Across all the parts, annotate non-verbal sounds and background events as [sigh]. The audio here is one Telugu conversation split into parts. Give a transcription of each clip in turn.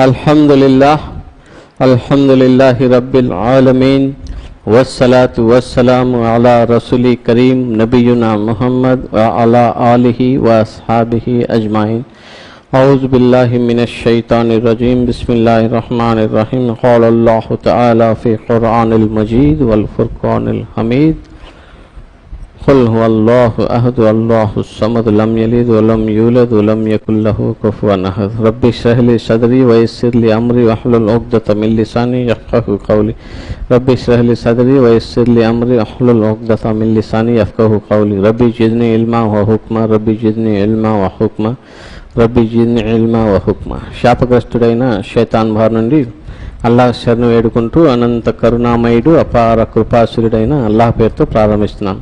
الحمد لله الحمد لله رب العالمين والصلاة والسلام على رسول كريم نبينا محمد وعلى آله وأصحابه أجمعين أعوذ بالله من الشيطان الرجيم بسم الله الرحمن الرحيم قال الله تعالى في قرآن المجيد والفرقان الحميد قل هو الله أحد الله الصمد لم يلد ولم يولد ولم يكن له كفوا أحد رب اشرح لي صدري ويسر لي أمري واحلل عقدة من لساني يفقهوا قولي رب اشرح لي صدري ويسر لي أمري واحلل عقدة من لساني يفقهوا قولي ربي زدني علما وحكما ربي زدني علما وحكما రబ్బి జీని ఇల్మా వహుక్మ శాపగ్రస్తుడైన శైతాన్ బార్ నుండి అల్లాహ్ శరణు వేడుకుంటూ అనంత కరుణామయుడు అపార కృపాసురుడైన అల్లాహ్ పేరుతో ప్రారంభిస్తున్నాం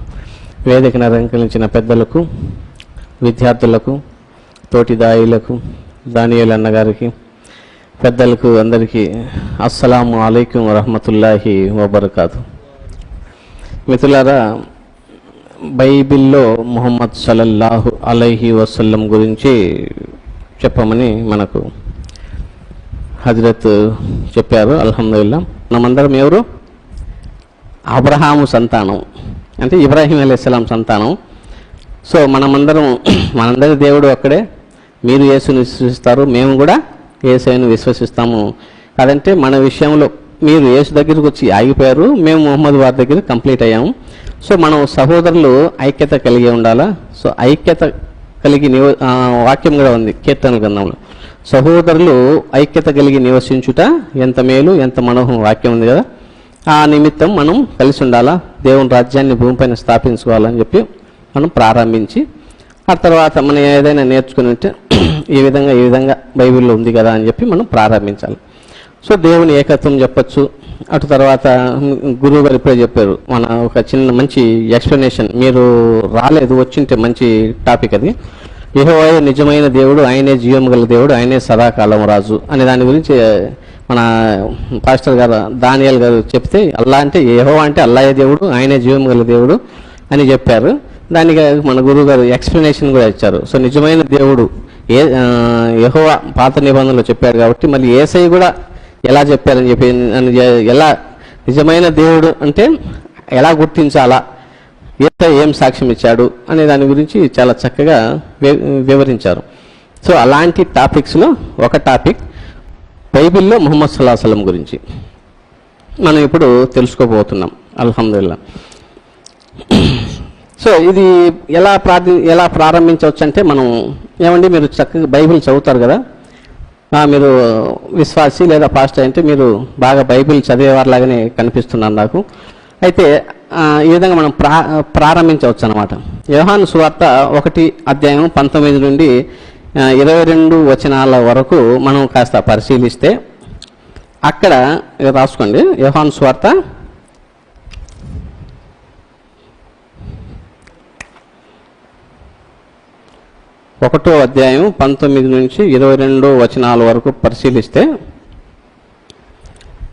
వేదికను అలంకరించిన పెద్దలకు విద్యార్థులకు తోటి దాయిలకు దానియల్ అన్నగారికి పెద్దలకు అందరికీ అస్సలాము అలైకుం రహమతుల్లాహి వబర్కాతు. మిత్రులారా బైబిల్లో ముహమ్మద్ సలల్లాహు అలైహి వసల్లం గురించి చెప్పమని మనకు హజరత్ చెప్పారు అల్హమ్దుల్లా మనమందరం ఎవరు? అబ్రహాము సంతానం. అంటే ఇబ్రాహీం అలైహిస్సలాం సంతానం. సో మనమందరం మనందరి దేవుడు అక్కడే. మీరు యేసుని విశ్వసిస్తారు మేము కూడా యేసుని విశ్వసిస్తాము. కాదంటే మన విషయంలో మీరు యేసు దగ్గరకు వచ్చి ఆగిపోయారు మేము మొహమ్మద్ వారి దగ్గర కంప్లీట్ అయ్యాము. సో మనం సహోదరులు ఐక్యత కలిగి ఉండాలా? సో ఐక్యత కలిగి నివ వాక్యం కూడా ఉంది కీర్తన గ్రంథంలో. సహోదరులు ఐక్యత కలిగి నివసించుట ఎంత మేలు ఎంత మనోహం వాక్యం ఉంది కదా? ఆ నిమిత్తం మనం కలిసి ఉండాలా? దేవుని రాజ్యాన్ని భూమిపైన స్థాపించుకోవాలని చెప్పి మనం ప్రారంభించి ఆ తర్వాత మనం ఏదైనా నేర్చుకుని ఉంటే ఈ విధంగా ఈ విధంగా బైబిల్లో ఉంది కదా అని చెప్పి మనం ప్రారంభించాలి. సో దేవుని ఏకత్వం చెప్పచ్చు. అటు తర్వాత గురువు గారు ఇప్పుడే చెప్పారు మన ఒక చిన్న మంచి ఎక్స్ప్లెనేషన్. మీరు రాలేదు వచ్చింటే మంచి టాపిక్ అది. యెహోవాయే నిజమైన దేవుడు ఆయనే జీవం గల దేవుడు ఆయనే సదాకాలం రాజు అనే దాని గురించి మన పాస్టర్ గారు దానియాల్ గారు చెప్తే అల్లా అంటే ఏహో అంటే అల్లాయే దేవుడు ఆయనే జీవం గల దేవుడు అని చెప్పారు. దానికి మన గురువు గారు ఎక్స్ప్లెనేషన్ కూడా ఇచ్చారు. సో నిజమైన దేవుడు ఏ యహోవా పాత నిబంధనలో చెప్పారు కాబట్టి మళ్ళీ ఏసై కూడా ఎలా చెప్పారని చెప్పి అని ఎలా నిజమైన దేవుడు అంటే ఎలా గుర్తించాలా ఏసై ఏం సాక్ష్యం ఇచ్చాడు అనే దాని గురించి చాలా చక్కగా వివరించారు. సో అలాంటి టాపిక్స్లో ఒక టాపిక్ బైబిల్లో ముహమ్మద్ సల్లాహం గురించి. మనం ఇప్పుడు తెలుసుకోబోతున్నాం. అల్హమ్దుల్లా సో ఇది ఎలా ప్రార్థి ఎలా ప్రారంభించవచ్చు అంటే మనం ఏమండి మీరు చక్కగా బైబిల్ చదువుతారు కదా? మీరు విశ్వాసి లేదా పాస్టర్ అంటే మీరు బాగా బైబిల్ చదివేవారిలాగానే కనిపిస్తున్నారు నాకు. అయితే ఈ విధంగా మనం ప్రా ప్రారంభించవచ్చు అనమాట యోహాను సువార్త ఒకటి అధ్యాయం పంతొమ్మిది నుండి ఇరవై రెండు వచనాల వరకు మనం కాస్త పరిశీలిస్తే అక్కడ రాసుకోండి. యోహాన్ స్వార్త ఒకటో అధ్యాయం పంతొమ్మిది నుంచి ఇరవై రెండో వచనాల వరకు పరిశీలిస్తే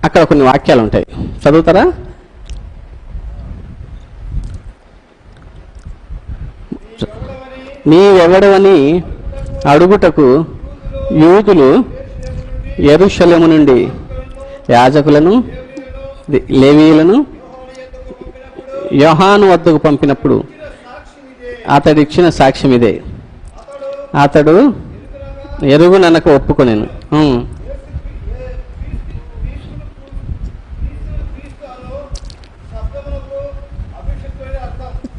అక్కడ కొన్ని వాక్యాలు ఉంటాయి. చదువుతారా? నీవెవడవని అడుగుటకు యూదులు ఎరుషలేము నుండి యాజకులను లేవీయులను యోహాను వద్దకు పంపినప్పుడు అతడిచ్చిన సాక్ష్యం ఇదే. అతడు ఎరుగుననక ఒప్పుకొనేను. ఉం.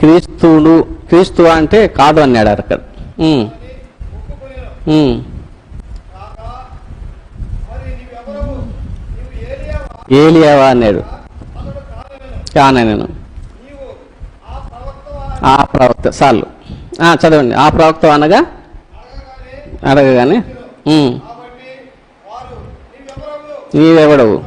క్రీస్తుడు క్రీస్తు అంటే కాదు అన్నాడు అక్కడ. ఏలియావా అన్నాడు కానే నేను. ఆ ప్రవక్త చాలు. చదవండి. ఆ ప్రవక్త అనగా? అడగగానే? నీవెవడవు?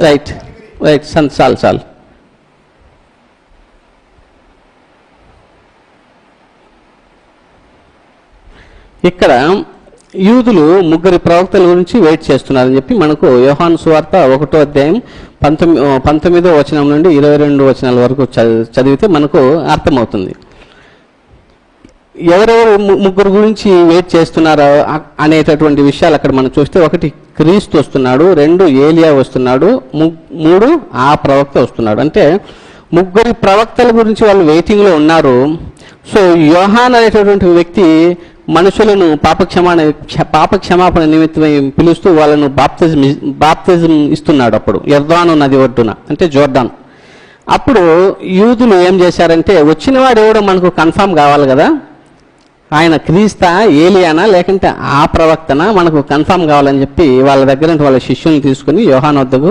రైట్. రైట్. సన్ చాలు చాలు. ఇక్కడ యూదులు ముగ్గురి ప్రవక్తల గురించి వెయిట్ చేస్తున్నారని చెప్పి మనకు యోహాను సువార్త ఒకటో అధ్యాయం పంతొమ్మిది పంతొమ్మిదో వచనం నుండి ఇరవై రెండు వచనాల వరకు చదివితే మనకు అర్థమవుతుంది. ఎవరెవరు ముగ్గురు గురించి వెయిట్ చేస్తున్నారో అనేటటువంటి విషయాలు అక్కడ మనం చూస్తే ఒకటి క్రీస్తు వస్తున్నాడు రెండు ఏలియా వస్తున్నాడు ము- మూడు ఆ ప్రవక్త వస్తున్నాడు. అంటే ముగ్గురి ప్రవక్తల గురించి వాళ్ళు వెయిటింగ్లో ఉన్నారు. సో యోహాన్ అనేటటువంటి వ్యక్తి మనుషులను పాపక్షమాణ క్ష- పాపక్షమాపణ నిమిత్తమై పిలుస్తూ వాళ్ళను బాప్తిజం బాప్తిజం ఇస్తున్నాడు అప్పుడు ఎర్దాను నది ఒడ్డున అంటే జోర్డాన్. అప్పుడు యూదులు ఏం చేశారంటే వచ్చినవాడు ఎవడో మనకు కన్ఫామ్ కావాలి కదా? ఆయన క్రీస్తా ఏలియానా లేకుంటే ఆ ప్రవక్తన? మనకు కన్ఫామ్ కావాలని చెప్పి వాళ్ళ దగ్గర నుంచి వాళ్ళ శిష్యుల్ని తీసుకుని యోహాన్ వద్దకు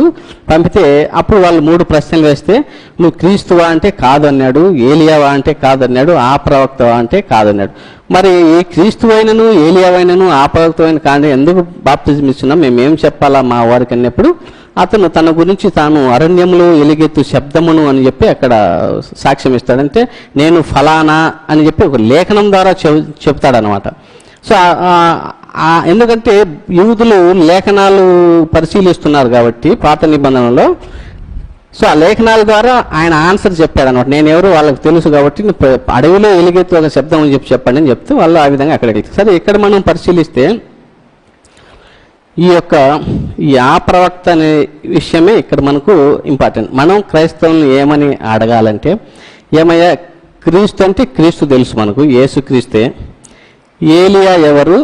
పంపితే అప్పుడు వాళ్ళు మూడు ప్రశ్నలు వేస్తే నువ్వు క్రీస్తువా అంటే కాదన్నాడు ఏలియావా అంటే కాదన్నాడు ఆ ప్రవక్తవా అంటే కాదన్నాడు. మరి ఈ క్రీస్తువైనను ఏలియావైనను ఆ ప్రవక్తమైన కానీ ఎందుకు బాప్తిజం ఇస్తున్నాం మేమేం చెప్పాలా మా వారికి అన్నప్పుడు అతను తన గురించి తాను అరణ్యంలో ఎలుగెత్తు శబ్దమును అని చెప్పి అక్కడ సాక్ష్యం ఇస్తాడంటే నేను ఫలానా అని చెప్పి ఒక లేఖనం ద్వారా చెప్ చెప్తాడనమాట సో ఎందుకంటే యూదులు లేఖనాలు పరిశీలిస్తున్నారు కాబట్టి పాత నిబంధనలో సో ఆ లేఖనాల ద్వారా ఆయన ఆన్సర్ చెప్పాడు అనమాట నేను ఎవరు వాళ్ళకి తెలుసు కాబట్టి అడవిలో ఎలుగెత్తు ఒక శబ్దం అని చెప్పి చెప్పండి అని చెప్తే వాళ్ళు ఆ విధంగా అక్కడ సరే ఇక్కడ మనం పరిశీలిస్తే ఈ యొక్క ఈ ఆ ప్రవక్త అనే విషయమే ఇక్కడ మనకు ఇంపార్టెంట్. మనం క్రైస్తవులను ఏమని అడగాలంటే ఏమయ్యా క్రీస్తు అంటే క్రీస్తు తెలుసు మనకు యేసు క్రీస్తే. ఏలియా ఎవరు?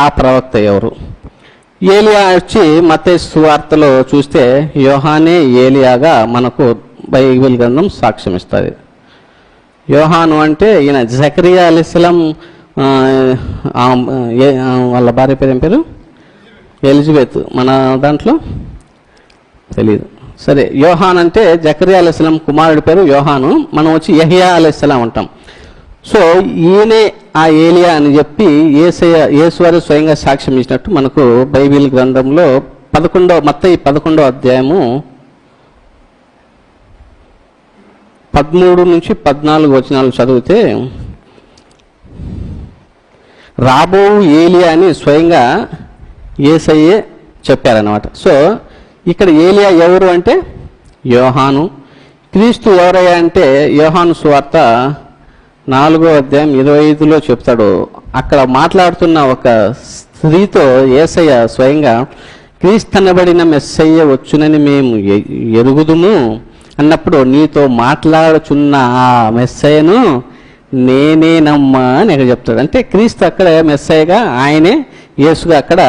ఆ ప్రవక్త ఎవరు? ఏలియా వచ్చి మత సువార్తలో చూస్తే యోహానే ఏలియాగా మనకు బైబిల్ గ్రంథం సాక్ష్యం ఇస్తుంది. యోహాను అంటే ఈయన జకరియా అలిస్లం వాళ్ళ భార్య పేరు ఏం పేరు? ఎలిజబెత్ మన దాంట్లో? తెలియదు సరే యోహాన్ అంటే జకరియా అలైస్లాం కుమారుడి పేరు యోహాను. మనం వచ్చి యహియా అలైస్లాం అంటాం. సో ఈయనే ఆ ఏలియా అని చెప్పి ఏసయ ఏసువారు స్వయంగా సాక్ష్యం ఇచ్చినట్టు మనకు బైబిల్ గ్రంథంలో పదకొండో మొత్తం ఈ పదకొండో అధ్యాయము పదమూడు నుంచి పద్నాలుగు వచనాలు చదివితే రాబో ఏలియా అని స్వయంగా ఏసయ్యే చెప్పారనమాట సో ఇక్కడ ఏలియా ఎవరు అంటే? యోహాను. క్రీస్తు ఎవరయ్యా అంటే యోహాను సువార్త నాలుగో అధ్యాయం ఇరవై ఐదులో చెప్తాడు. అక్కడ మాట్లాడుతున్న ఒక స్త్రీతో ఏసయ్య స్వయంగా క్రీస్తనబడిన మెస్సయ్య వచ్చునని మేము ఎరుగుదుము. అన్నప్పుడు నీతో మాట్లాడుచున్న ఆ మెస్సయ్యను నేనేనమ్మా అని ఇక్కడ చెప్తాడు. అంటే క్రీస్తు అక్కడ మెస్సయ్యగా ఆయనే యేసుగా అక్కడ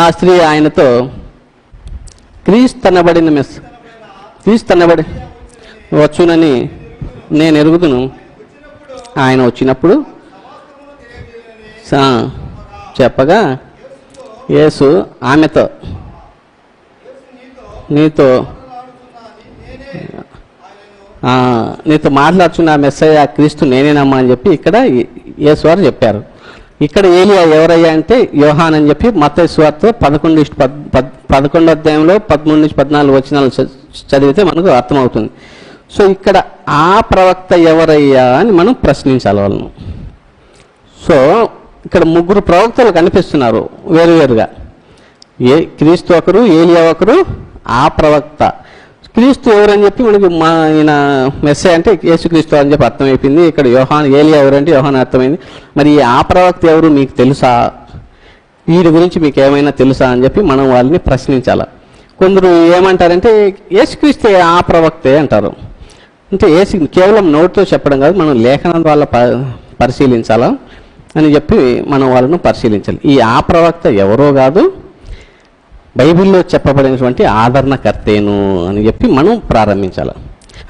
ఆ స్త్రీ ఆయనతో క్రీస్తు అనబడిన మెస్ క్రీస్తు తనబడి వచ్చునని నేను ఎరుగుదును. ఆయన వచ్చినప్పుడు చెప్పగా యేసు ఆమెతో నీతో నీతో మాట్లాడుచున్న ఆ మెస్సయ్య క్రీస్తు నేనేనమ్మా అని చెప్పి ఇక్కడ యేసు వారు చెప్పారు. ఇక్కడ ఏలియా ఎవరయ్యా అంటే యోహాన్ అని చెప్పి మత స్వార్తో పదకొండు ఇష్ట పద్ పదకొండో అధ్యాయంలో పదమూడు నుంచి పద్నాలుగు వచనాలు చ- చదివితే మనకు అర్థమవుతుంది. సో ఇక్కడ ఆ ప్రవక్త ఎవరయ్యా అని మనం ప్రశ్నించాలి వాళ్ళను. సో ఇక్కడ ముగ్గురు ప్రవక్తలు కనిపిస్తున్నారు వేరువేరుగా. ఏ క్రీస్తు ఒకరు ఏలియా ఒకరు ఆ ప్రవక్త. క్రీస్తు ఎవరని చెప్పి మనకి మా ఈయన మెస్సే అంటే యేసుక్రీస్తు అని చెప్పి అర్థమైపోయింది. ఇక్కడ యోహాన్ ఏలియా ఎవరంటే యోహాన్ అర్థమైంది. మరి ఈ ఆ ప్రవక్త ఎవరు మీకు తెలుసా? వీడి గురించి మీకు ఏమైనా తెలుసా అని చెప్పి మనం వాళ్ళని ప్రశ్నించాల. కొందరు ఏమంటారంటే యేసుక్రీస్తే ఆ ప్రవక్తే అంటారు. అంటే ఏసు కేవలం నోటితో చెప్పడం కాదు మనం లేఖనం ద్వారా ప పరిశీలించాలా అని చెప్పి మనం వాళ్ళను పరిశీలించాలి. ఈ ఆ ప్రవక్త ఎవరో కాదు బైబిల్లో చెప్పబడినటువంటి ఆదరణకర్తేను అని చెప్పి మనం ప్రారంభించాలి.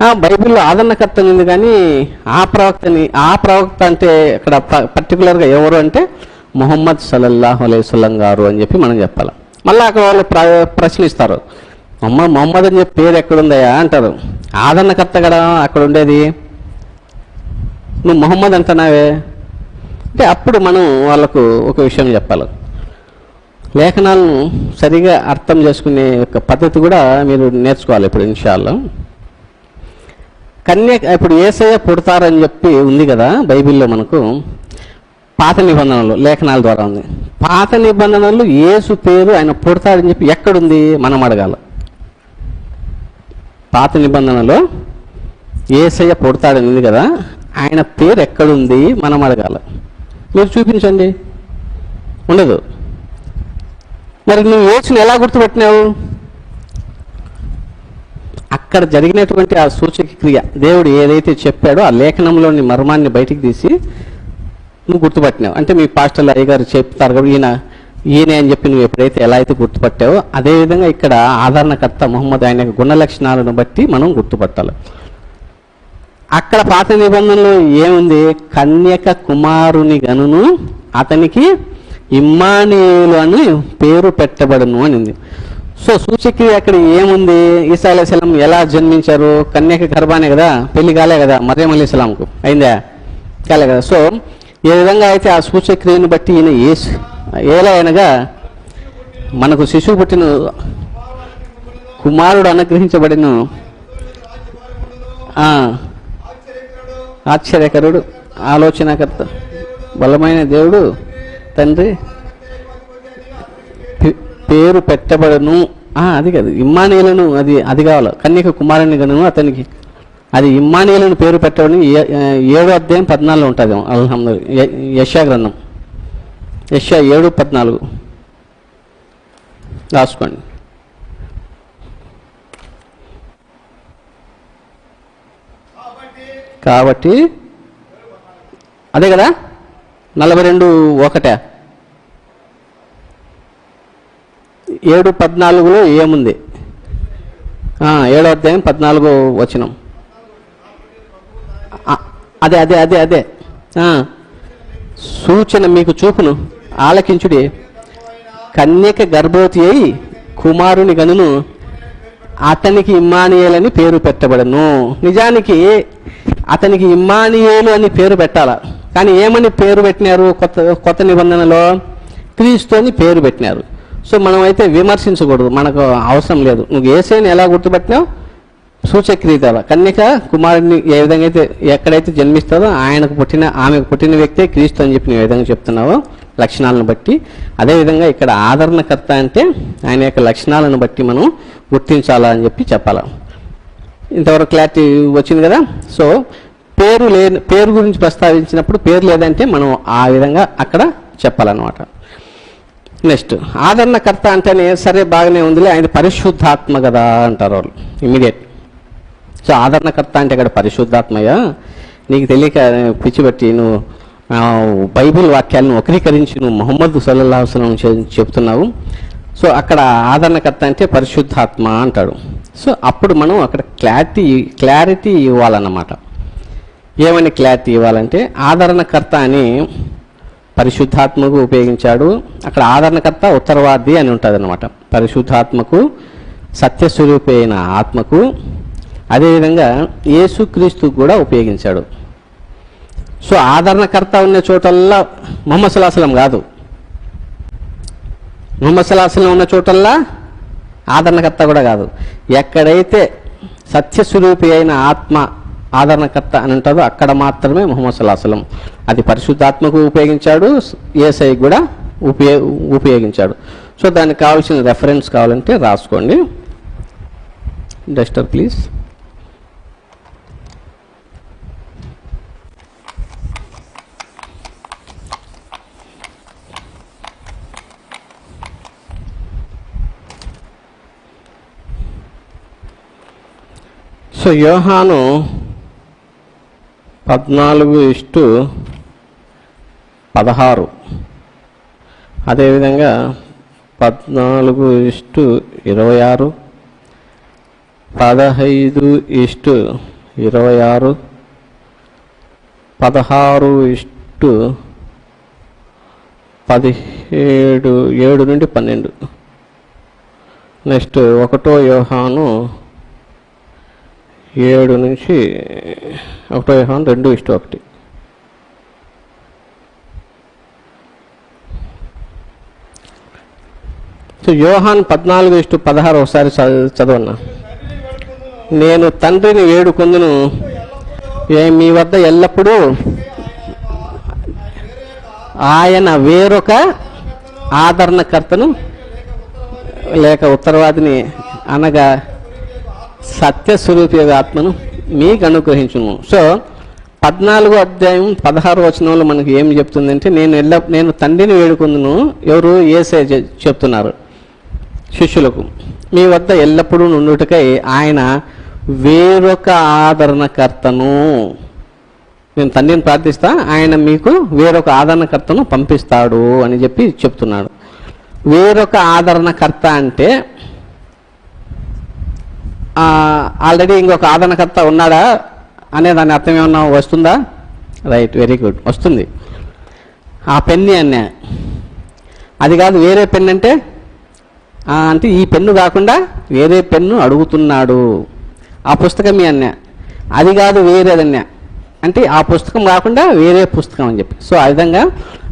ఆ బైబిల్లో ఆదరణకర్త ఉంది కానీ ఆ ప్రవక్తని ఆ ప్రవక్త అంటే అక్కడ ప- పర్టికులర్గా ఎవరు అంటే మొహమ్మద్ సల్లల్లాహు అలైవల్లం గారు అని చెప్పి మనం చెప్పాలి. మళ్ళీ అక్కడ వాళ్ళు ప్ర ప్రశ్నిస్తారు. అమ్మ మొహమ్మద్ అని చెప్పి పేరు ఎక్కడుందయా అంటారు. ఆదరణకర్త కదా అక్కడ ఉండేది. నువ్వు మొహమ్మద్ అంటున్నావే. అంటే అప్పుడు మనం వాళ్ళకు ఒక విషయం చెప్పాలి. లేఖనాలను సరిగా అర్థం చేసుకునే ఒక పద్ధతి కూడా మీరు నేర్చుకోవాలి ఇప్పుడు ఇన్షాల్లో. కన్య ఇప్పుడు ఏసయ్య పుడతారని చెప్పి ఉంది కదా బైబిల్లో మనకు పాత నిబంధనలు లేఖనాల ద్వారా ఉంది. పాత నిబంధనలు ఏసు పేరు ఆయన పుడతాడని చెప్పి ఎక్కడుంది? మనం అడగాలి. పాత నిబంధనలో ఏసయ్య పుడతాడని ఉంది కదా ఆయన పేరు ఎక్కడుంది? మనం అడగాల. మీరు చూపించండి. ఉండదు. మరి నువ్వు యేసుని ఎలా గుర్తుపెట్టినావు? అక్కడ జరిగినటువంటి ఆ సూచక క్రియ దేవుడు ఏదైతే చెప్పాడో ఆ లేఖనంలోని మర్మాన్ని బయటికి తీసి నువ్వు గుర్తుపట్టినావు. అంటే మీ పాస్టర్లు అయ్యగారు చెప్తారు కాబట్టి ఈయన ఈయన అని చెప్పి నువ్వు ఎప్పుడైతే ఎలా అయితే గుర్తుపట్టావో అదేవిధంగా ఇక్కడ ఆదరణకర్త మొహమ్మద్ ఆయన గుణ లక్షణాలను బట్టి మనం గుర్తుపట్టాలి. అక్కడ పాత నిబంధనలో ఏముంది? కన్యక కుమారుని గనును అతనికి ఇమ్మానియులు అని పేరు పెట్టబడును అనింది. సో సూచక్రియ అక్కడ ఏముంది? ఈసా అలైహిస్సలాం ఎలా జన్మించారు? కన్యక గర్భానే కదా? పెళ్ళి కాలే కదా? మరియం అలీస్లాంకు అయిందా? కాలే కదా. సో ఏ విధంగా అయితే ఆ సూచక్రియను బట్టి ఈయన ఏ ఎలా అయినగా మనకు శిశువు పుట్టిన కుమారుడు అనుగ్రహించబడిన. ఆశ్చర్యకరుడు ఆలోచనకర్త బలమైన దేవుడు తండ్రి పేరు పెట్టబడను. అది కాదు. ఇమ్మానీయులను అది అది కావాలి. కన్యక కుమారుని గను అతనికి. అది ఇమ్మానీయులను పేరు పెట్టబడి ఏ- ఏడో అధ్యాయం పద్నాలుగు ఉంటుంది. అల్హమ్దు యశా గ్రంథం. యశా ఏడు పద్నాలుగు. రాసుకోండి. కాబట్టి అదే కదా? నలభై రెండు ఒకటే. ఏడు పద్నాలుగులో ఏముంది? ఏడో అధ్యాయం పద్నాలుగో వచనం. అదే అదే అదే అదే. సూచన మీకు చూపును. ఆలకించుడి. కన్యక గర్భవతి అయి కుమారుని గనును అతనికి ఇమ్మానియేలని పేరు పెట్టబడను. నిజానికి అతనికి ఇమ్మానియేలు అని పేరు పెట్టాల? కానీ ఏమని పేరు పెట్టినారు కొత్త కొత్త నిబంధనలో? క్రీస్తు అని పేరు పెట్టినారు. సో మనం అయితే విమర్శించకూడదు. మనకు అవసరం లేదు. నువ్వు ఏసైని ఎలా గుర్తుపెట్టినావు? సూచక్రీత కన్యక కుమారుడిని ఏ విధంగా అయితే ఎక్కడైతే జన్మిస్తారో ఆయనకు పుట్టిన ఆమెకు పుట్టిన వ్యక్తే క్రీస్తు అని చెప్పి నువ్వు విధంగా చెప్తున్నావో లక్షణాలను బట్టి. అదేవిధంగా ఇక్కడ ఆదరణకర్త అంటే ఆయన యొక్క లక్షణాలను బట్టి మనం గుర్తించాలా అని చెప్పి చెప్పాలా. ఇంతవరకు క్లారిటీ వచ్చింది కదా? సో పేరు లేని పేరు గురించి ప్రస్తావించినప్పుడు పేరు లేదంటే మనం ఆ విధంగా అక్కడ చెప్పాలన్నమాట. నెక్స్ట్ ఆదరణకర్త అంటేనే సరే బాగానే ఉందిలే ఆయన పరిశుద్ధాత్మ కదా అంటారు వాళ్ళు ఇమీడియట్ సో ఆదరణకర్త అంటే ఇక్కడ పరిశుద్ధాత్మయ్యా నీకు తెలియక పిచ్చి పెట్టి నువ్వు బైబిల్ వాక్యాలను వక్రీకరించి నువ్వు మొహమ్మద్ సల్లల్లా వసలం చెప్తున్నావు. సో అక్కడ ఆదరణకర్త అంటే పరిశుద్ధాత్మ అంటాడు. సో అప్పుడు మనం అక్కడ క్లారిటీ క్లారిటీ ఇవ్వాలన్నమాట. ఏమని క్లారిటీ ఇవ్వాలంటే ఆదరణకర్త అని పరిశుద్ధాత్మకు ఉపయోగించాడు. అక్కడ ఆదరణకర్త ఉత్తరవాది అని ఉంటుంది అనమాట పరిశుద్ధాత్మకు సత్యస్వరూపి అయిన ఆత్మకు అదేవిధంగా యేసుక్రీస్తు కూడా ఉపయోగించాడు. సో ఆదరణకర్త ఉన్న చోటల్లా మొహమ్మద్ సలాహసలం కాదు. మొహమ్మద్ సలాహసలం ఉన్న చోటల్లా ఆదరణకర్త కూడా కాదు. ఎక్కడైతే సత్యస్వరూపి అయిన ఆత్మ ఆదరణకర్త అని ఉంటుందో అక్కడ మాత్రమే మొహమ్మద్ సలాహసలం అది పరిశుద్ధాత్మకు ఉపయోగించాడు ఏసఐ కూడా ఉపయో ఉపయోగించాడు. సో దానికి కావాల్సిన రెఫరెన్స్ కావాలంటే రాసుకోండి. డస్టర్ ప్లీజ్ సో యోహాను పద్నాలుగు ఇష్టు పదహారు. అదేవిధంగా పద్నాలుగు ఇష్టు ఇరవై ఆరు పదహైదు ఇష్టు ఇరవై ఆరు పదహారు ఇష్టు పదిహేడు ఏడు నుండి పన్నెండు. నెక్స్ట్ ఒకటో వ్యూహాను ఏడు నుంచి ఒకటో వ్యూహాను రెండు ఇష్టు ఒకటి. సో యోహాన్ పద్నాలుగు ఇష్టు పదహారు ఒకసారి చదువు చదవన్నా. నేను తండ్రిని వేడుకొందును. మీ వద్ద ఎల్లప్పుడూ ఆయన వేరొక ఆదరణకర్తను లేక ఉత్తరవాదిని అనగా సత్యస్వరూపి ఆత్మను మీకు అనుగ్రహించును. సో పద్నాలుగో అధ్యాయం పదహారు వచనంలో మనకు ఏం చెప్తుందంటే నేను ఎల్ల నేను తండ్రిని వేడుకుందును. ఎవరు? ఏసే చెప్తున్నారు. శిష్యులకు మీ వద్ద ఎల్లప్పుడూ నుండుటకై ఆయన వేరొక ఆదరణకర్తను నేను తండ్రిని ప్రార్థిస్తా ఆయన మీకు వేరొక ఆదరణకర్తను పంపిస్తాడు అని చెప్పి చెప్తున్నాడు. వేరొక ఆదరణకర్త అంటే ఆల్రెడీ ఇంకొక ఆదరణకర్త ఉన్నాడా? అనే దాని అర్థం ఏమన్నా వస్తుందా? రైట్ వెరీ గుడ్ వస్తుంది. ఆ పెన్ని అన్నా అది కాదు వేరే పెన్ అంటే అంటే ఈ పెన్ను కాకుండా వేరే పెన్ను అడుగుతున్నాడు. ఆ పుస్తకం మీ అన్నా అది కాదు వేరేదన్నా అంటే ఆ పుస్తకం కాకుండా వేరే పుస్తకం అని చెప్పి. సో ఆ విధంగా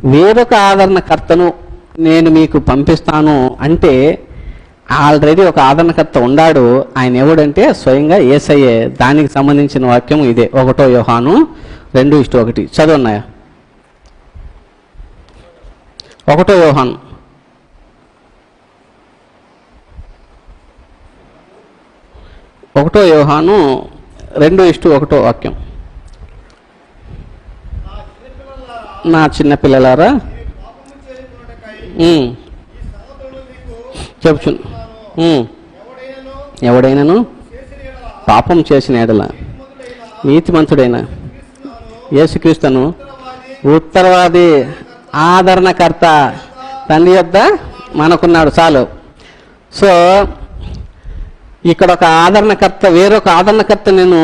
వేరొక ఆదరణకర్తను నేను మీకు పంపిస్తాను అంటే ఆల్రెడీ ఒక ఆదరణకర్త ఉన్నాడు ఆయన ఎవడంటే స్వయంగా ఏసయ్యే. దానికి సంబంధించిన వాక్యం ఇదే. ఒకటో యోహాను రెండు ఇష్ట ఒకటి. చదువున్నాయా ఒకటో యోహాను. ఒకటో యోహాను రెండు ఇష్టు ఒకటో వాక్యం. నా చిన్న పిల్లలారా? పాపము ఎవడైనాను? చెప్పుచు పాపం చేసిన ఎడల. నీతిమంతుడైన యేసుక్రీస్తును ఉత్తరవాది ఉత్తరవాది ఆదరణకర్త తండ్రి యొద్ద మనకున్నాడు. చాలు. సో ఇక్కడ ఒక ఆదరణకర్త వేరొక ఆదరణకర్త నేను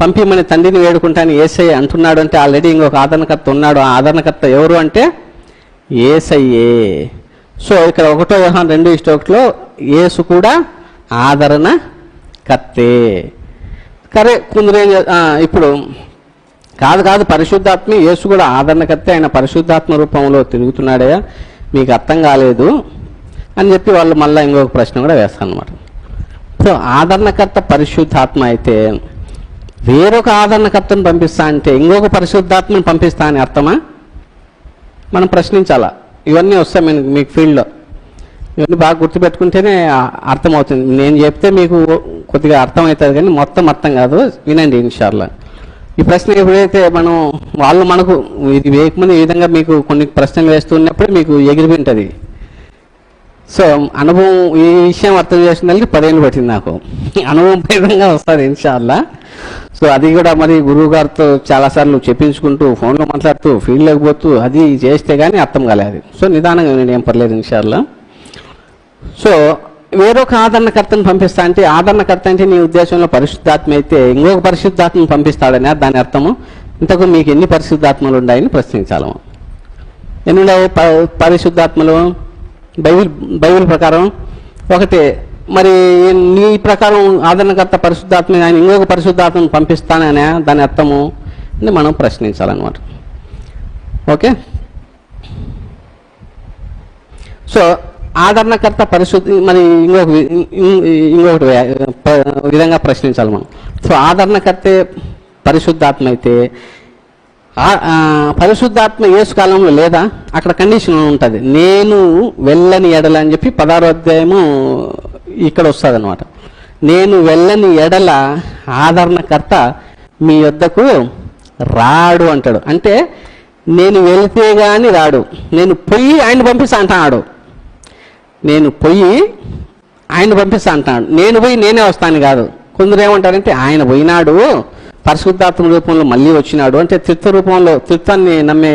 పంపిమని తండ్రిని వేడుకుంటాను ఏసయ్య అంటున్నాడు అంటే ఆల్రెడీ ఇంకొక ఆదరణకర్త ఉన్నాడు. ఆ ఆదరణకర్త ఎవరు అంటే? ఏసయ్యే. సో ఇక్కడ ఒకటో వ్యవహారం రెండు ఇష్ట ఒకటిలో యేసు కూడా ఆదరణ కర్తే కరే కొందరు ఇప్పుడు కాదు కాదు పరిశుద్ధాత్మ యేసు కూడా ఆదరణకర్తే. ఆయన పరిశుద్ధాత్మ రూపంలో తిరుగుతున్నాడయ్యా. మీకు అర్థం కాలేదు అని చెప్పి వాళ్ళు మళ్ళీ ఇంకొక ప్రశ్న కూడా వేస్తాను అనమాట సో ఆదరణకర్త పరిశుద్ధాత్మ అయితే వేరొక ఆదరణకర్తను పంపిస్తా అంటే ఇంకొక పరిశుద్ధాత్మను పంపిస్తా అని అర్థమా మనం ప్రశ్నించాలా ఇవన్నీ వస్తాయి మీకు మీకు ఫీల్డ్లో ఇవన్నీ బాగా గుర్తుపెట్టుకుంటేనే అర్థమవుతుంది నేను చెప్తే మీకు కొద్దిగా అర్థమవుతుంది కానీ మొత్తం అర్థం కాదు వినండి ఇన్షాల్లా ఈ ప్రశ్న ఎప్పుడైతే మనం వాళ్ళు మనకు ఇది వేయకముందు ఈ విధంగా మీకు కొన్ని ప్రశ్నలు వేస్తున్నప్పుడు మీకు ఎగిరిపోయింటుంది సో అనుభవం ఈ విషయం అర్థం చేసిన పదేళ్ళు పట్టింది నాకు. అనుభవం [laughs] పేదంగా వస్తుంది ఇన్షాల్లా. సో అది కూడా మరి గురువు గారితో చాలాసార్లు చెప్పించుకుంటూ ఫోన్లో మాట్లాడుతూ ఫీల్డ్లోకి పోతూ అది చేస్తే కానీ అర్థం కాలేదు సో నిదానంగా నేను ఏం పర్లేదు ఇన్షాల్లా. సో వేరొక ఆదరణకర్తను పంపిస్తా అంటే ఆదరణకర్త అంటే నీ ఉద్దేశంలో పరిశుద్ధాత్మ అయితే ఇంకొక పరిశుద్ధాత్మను పంపిస్తాడని దాని అర్థము. ఇంతకు మీకు ఎన్ని పరిశుద్ధాత్మలు ఉన్నాయని ప్రశ్నించాలము ఎన్ని ప- పరిశుద్ధాత్మలు? బైబిల్ బైబిల్ ప్రకారం ఒకటే. మరి నీ ప్రకారం ఆదరణకర్త పరిశుద్ధాత్మ ఆయన ఇంకొక పరిశుద్ధాత్మను పంపిస్తాననే దాని అర్థము అని మనం ప్రశ్నించాలన్నమాట. ఓకే? సో ఆదరణకర్త పరిశుద్ధి మరి ఇంకొక ఇంకొకటి విధంగా ప్రశ్నించాలి మనం. సో ఆదరణకర్తే పరిశుద్ధాత్మ అయితే పరిశుద్ధాత్మ యేసు కాలంలో లేదా? అక్కడ కండిషన్ ఉంటుంది? నేను వెళ్ళని ఎడల అని చెప్పి పదహారో అధ్యాయము ఇక్కడ వస్తుంది అనమాట నేను వెళ్ళని ఎడల ఆదరణకర్త మీ యొద్దకు రాడు అంటాడు. అంటే నేను వెళితే గాని రాడు. నేను పొయ్యి ఆయన పంపిస్తా అంటున్నాడు. నేను పొయ్యి ఆయన పంపిస్తా అంటున్నాడు. నేను పోయి నేనే వస్తాను కాదు. కొందరు ఏమంటారంటే ఆయన పోయినాడు. పరిశుద్ధాత్మ రూపంలో మళ్ళీ వచ్చినాడు అంటే తిత్వ రూపంలో తిత్వాన్ని నమ్మే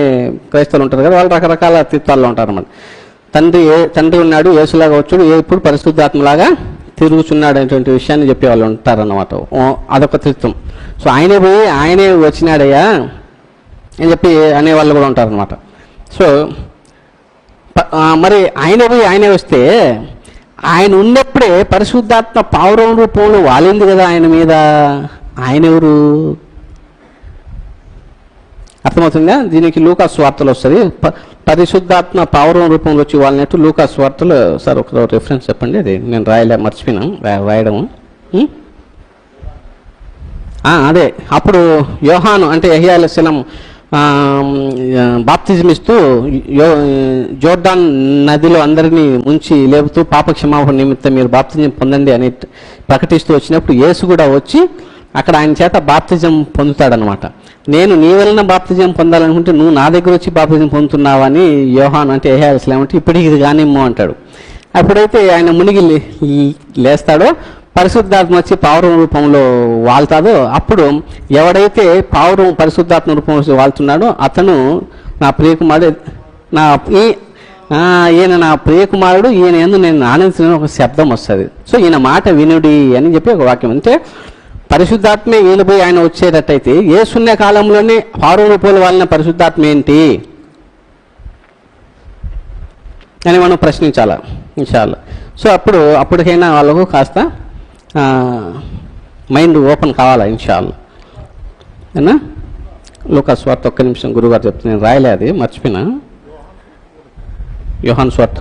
క్రైస్తవులు ఉంటారు కదా వాళ్ళు రకరకాల తిత్వాల్లో ఉంటారు అన్నమాట తండ్రి ఏ- తండ్రి ఉన్నాడు యేసులాగా వచ్చాడు ఎప్పుడు పరిశుద్ధాత్మలాగా తిరుగుచున్నాడు అనేటువంటి విషయాన్ని చెప్పే వాళ్ళు ఉంటారన్నమాట అదొక తిత్వం సో ఆయనే పోయి ఆయనే వచ్చినాడయ్యా అని చెప్పి అనేవాళ్ళు కూడా ఉంటారన్నమాట. సో మరి ఆయన పోయి ఆయనే వస్తే ఆయన ఉన్నప్పుడే పరిశుద్ధాత్మ పావురం రూపంలో వాలింది కదా ఆయన మీద? ఆయన ఎవరు అర్థమవుతుందా? దీనికి లూకా స్వార్తలు వస్తుంది. ప- పరిశుద్ధాత్మ పావురం రూపంలో వచ్చి వాళ్ళనట్టు లూకా స్వార్తలు సార్ ఒక రిఫరెన్స్ చెప్పండి. అది నేను రాయలే మర్చిపోయినాం. రాయడము. అదే. అప్పుడు యోహాను అంటే యహియాలశలం బాప్తిజం ఇస్తూ యో జోర్డాన్ నదిలో అందరినీ ముంచి లేపుతూ పాప క్షమాపణ నిమిత్తం మీరు బాప్తిజం పొందండి అని ప్రకటిస్తూ వచ్చినప్పుడు యేసు కూడా వచ్చి అక్కడ ఆయన చేత బాప్తిజం పొందుతాడనమాట. నేను నీ వలన బాప్తిజం పొందాలనుకుంటే నువ్వు నా దగ్గర వచ్చి బాప్తిజం పొందుతున్నావని యోహాన్ అంటే ఏహాల్సి లేమంటే ఇప్పటికి ఇది కానిమ్ము అంటాడు. అప్పుడైతే ఆయన మునిగి లే- లేస్తాడో పరిశుద్ధాత్మ వచ్చి పావురం రూపంలో వాళ్తాడో అప్పుడు ఎవడైతే పావురం పరిశుద్ధాత్మ రూపంలో వచ్చి వాళ్తున్నాడో అతను నా ప్రియకుమారుడు నా ఈ ఈయన నా ప్రియకుమారుడు ఈయన ఎందు నేను ఆనందించిన ఒక శబ్దం వస్తుంది. సో ఈయన మాట వినుడి అని చెప్పి ఒక వాక్యం. అంటే పరిశుద్ధాత్మే ఈయనపోయి ఆయన వచ్చేటట్టయితే ఏ శూన్య కాలంలోనే పావురం రూపంలో వాళ్ళని పరిశుద్ధాత్మ ఏంటి? అని మనం ప్రశ్నించాలా? ఇన్షాల్లా. సో అప్పుడు అప్పటికైనా వాళ్ళకు కాస్త మైండ్ ఓపెన్ కావాలా ఇన్షాల్లా? ఏనా? లోకా స్వార్థ ఒక్క నిమిషం గురుగారు చెప్తే నేను రాయలే అది మర్చిపోయినా? యోహాన్ స్వార్థ.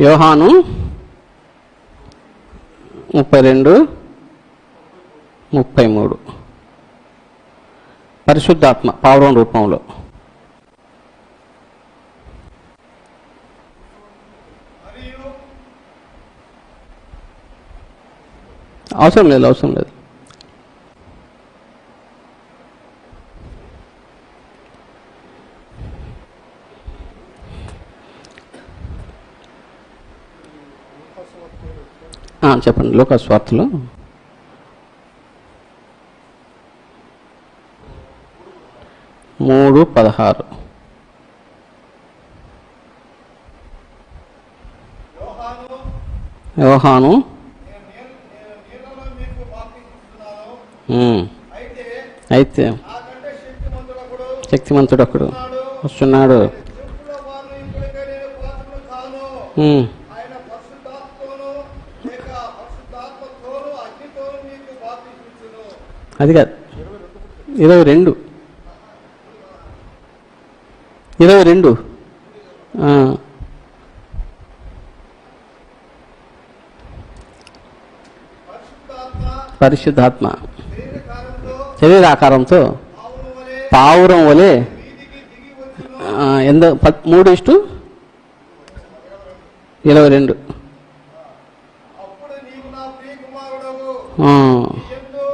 యోహాను ముప్పై రెండు ముప్పై మూడు. పరిశుద్ధాత్మ పావురం రూపంలో. అవసరం లేదు అవసరం లేదు. చెప్పండి. లోక స్వార్థలో. మూడు పదహారు. యోహాను. అయితే శక్తిమంతుడు ఒకడు వస్తున్నాడు చెప్పుల వారిని ఇప్పటికే నేను పాత్రను కాను ఉమ్, ఆయన పరిశుద్ధాత్మతోను లేక పరిశుద్ధాత్మతోను అగ్నితోను మీకు బాప్తించును అది కాదు. ఇరవై రెండు. ఇరవై రెండు. పరిశుద్ధాత్మ. శరీరాకారంతో పావురం వలె ఎంత? మూడు ఇష్టు ఇరవై రెండు అప్పుడు నీవు నా ప్రియ కుమారుడవు ఆ, నీ యందు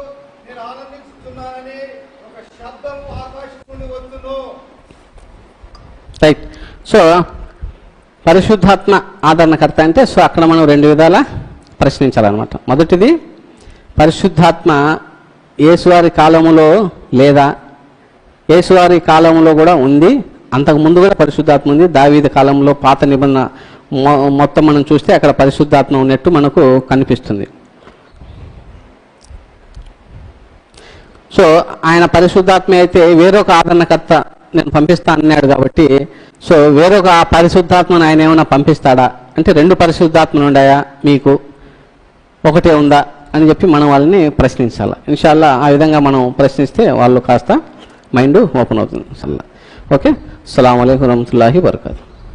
నేను ఆనందిస్తున్నానని ఒక శబ్దం ఆకాశం నుండి వచ్చును రైట్ సో పరిశుద్ధాత్మ ఆదరణకర్త అంటే సో అక్కడ మనం రెండు విధాల ప్రశ్నించాలన్నమాట. మొదటిది పరిశుద్ధాత్మ యేసువారి కాలములో లేదా? యేసువారి కాలంలో కూడా ఉంది. అంతకు ముందు కూడా పరిశుద్ధాత్మ ఉంది. దావీద కాలంలో పాత నిబంధన మొ- మొత్తం మనం చూస్తే అక్కడ పరిశుద్ధాత్మ ఉన్నట్టు మనకు కనిపిస్తుంది. సో ఆయన పరిశుద్ధాత్మ అయితే వేరొక ఆదరణకర్త నేను పంపిస్తా అన్నాడు కాబట్టి సో వేరొక పరిశుద్ధాత్మను ఆయన ఏమైనా పంపిస్తాడా? అంటే రెండు పరిశుద్ధాత్మలు ఉన్నాయా మీకు? ఒకటే ఉందా? అని చెప్పి మనం వాళ్ళని ప్రశ్నించాలి. ఇన్షాల్లా ఆ విధంగా మనం ప్రశ్నిస్తే వాళ్ళు కాస్త మైండ్ ఓపెన్ అవుతుంది. ఇన్షాల్లా. ఓకే? అస్సలం అయికం వరహతుల్లాహి వరకాతు